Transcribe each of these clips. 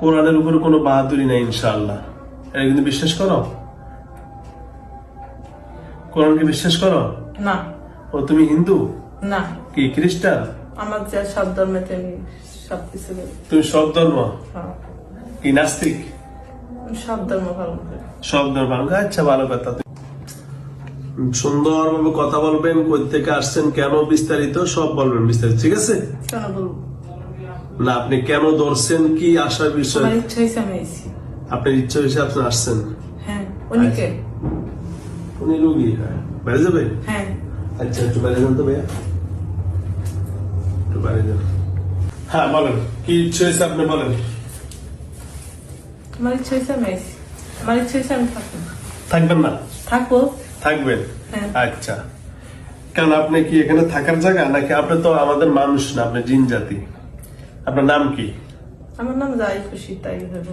কোরআনের উপরে কোনো বাহাদুরি নেই ইনশাআল্লাহ। এটা কিন্তু বিশ্বাস করো? কোরআনকে বিশ্বাস করো? না। ও তুমি হিন্দু? না। কি খ্রিস্টান? আমার যে সব ধর্মেতে আমি সব কিছু তুমি সব ধর্ম? হ্যাঁ। কি নাস্তিক? সব ধর্ম পালন করি। সব ধর্ম পালন আচ্ছা ভালো কথা। সুন্দরভাবে কথা বলবেন কই থেকে আসছেন কেন বিস্তারিত সব বলবেন বিস্তারিত ঠিক আছে? কেন বলব? না আপনি কেন ধরছেন? কি আসার বিষয়? ইচ্ছা হয়েছে আমি এসেছি আপনার ইচ্ছা হয়েছে আপনি আসছেন? হ্যাঁ উনি উনি রুগী হ্যাঁ। যাবে? হ্যাঁ। আচ্ছা একটু বাইরে যান তো ভাইয়া। একটু বাইরে যান। হ্যাঁ বলেন কি ইচ্ছে হয়েছে আপনি বলেন। আমার ইচ্ছা হয়েছে আমি এসেছি আমার ইচ্ছা হয়েছে আমি থাকব। থাকবেন না? থাকব। থাকবেন? হ্যাঁ। আচ্ছা। কেন আপনি কি এখানে থাকার জায়গা? নাকি আপনি তো আমাদের মানুষ না আপনি জিন জাতি? আপনার নাম কি? আমার নাম যাই খুশি তাই ভেব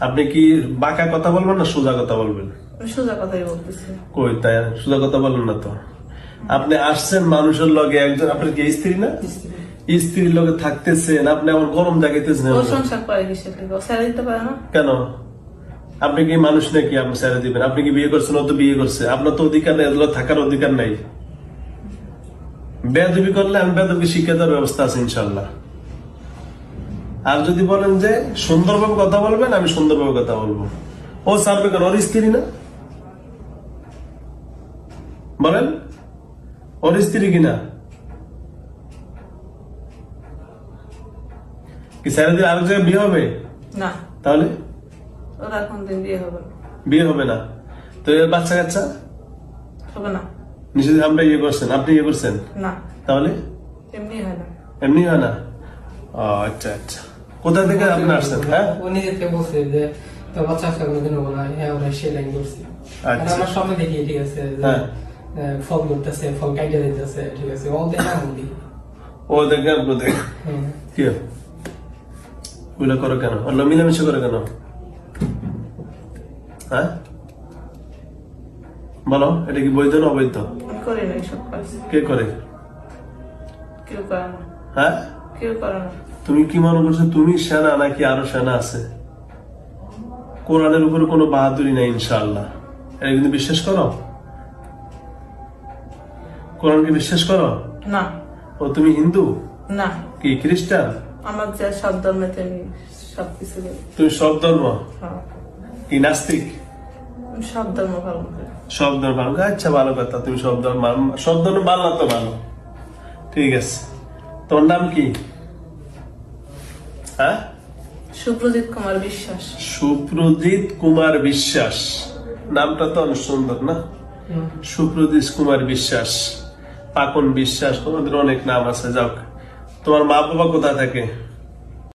আপনি কি বাঁকা কথা বলবেন না সোজা কথা বলবেন? সোজা কথাই বলতেছি। কই তাই সোজা কথা বলেন না তো। আপনি আসছেন মানুষের লগে একজন আপনার কি স্ত্রী না? স্ত্রীর লগে থাকতেছেন আপনি আমার গরম জাগাইতেছেন। সংসার ছেড়ে দিতে পারে না। কেন? আপনি কি মানুষ নাকি? আপনি ছেড়ে দিবেন। আপনি কি বিয়ে করছেন? ও তো বিয়ে করছে। আপনার তো অধিকার নেই এগুলো থাকার অধিকার নাই। বেদবি করলে আমি বেদবকে শিক্ষা দেওয়ার ব্যবস্থা আছে ইনশাল্লাহ আর যদি বলেন যে সুন্দরভাবে কথা বলবেন আমি সুন্দরভাবে কথা বলব। ও সারবে কেন ওর স্ত্রী না? বলেন ওর স্ত্রী কিনা কি স্যার দিন আরেক জায়গায় বিয়ে হবে? না। তাহলে? ওরা বিয়ে হবে না। বিয়ে হবে না। তো এর বাচ্চা কাচ্চা? হবে না। নিশ্চিত আমরা ইয়ে করছেন আপনি ইয়ে করছেন? না। তাহলে? এমনি হয় না। এমনি হয় না? আচ্ছা আচ্ছা। কোথা থেকে আপনি আসছেন? হ্যাঁ? ও বলছে যে তো বাচ্চা না হ্যাঁ ওরা সে লাইন করছে। আচ্ছা। আমার সামনে দেখি ঠিক আছে হ্যাঁ। ফল করতেছে ফল কাইটে দিতেছে ঠিক আছে। ও দেখা আমি ও দেখে আপনি দেখে হ্যাঁ। কি? ওগুলো করো কেন? অন্য মিলামিশা করে কেন? হ্যাঁ? বলো এটা কি বৈধ না অবৈধ? কে করে? কেউ করে না। হ্যাঁ? কেউ করে না। তুমি কি মনে করছ তুমি সেনা নাকি আরও সেনা আছে? কোরআনের উপরে কোনো বাহাদুরি নেই ইনশাআল্লাহ। এটা কিন্তু বিশ্বাস করো? কোরআনকে বিশ্বাস করো? না। ও তুমি হিন্দু? না। কি খ্রিস্টান? আমার যে সব ধর্মেতে আমি সব কিছু করি। তুমি সব ধর্ম? হ্যাঁ। কি নাস্তিক? সব ধর্ম পালন সব ধর্ম আচ্ছা ভালো কথা তুমি সব ধর্ম সব ধর্ম মানলা তো ভালো। ঠিক আছে। তোমার নাম কি? হ্যাঁ? সুপ্রজিৎ কুমার বিশ্বাস। সুপ্রজিৎ কুমার বিশ্বাস। নামটা তো অনেক সুন্দর না? হুম। কুমার বিশ্বাস। পাকন বিশ্বাস তোমাদের অনেক নাম আছে যাক। তোমার মা বাবা কোথায় থাকে?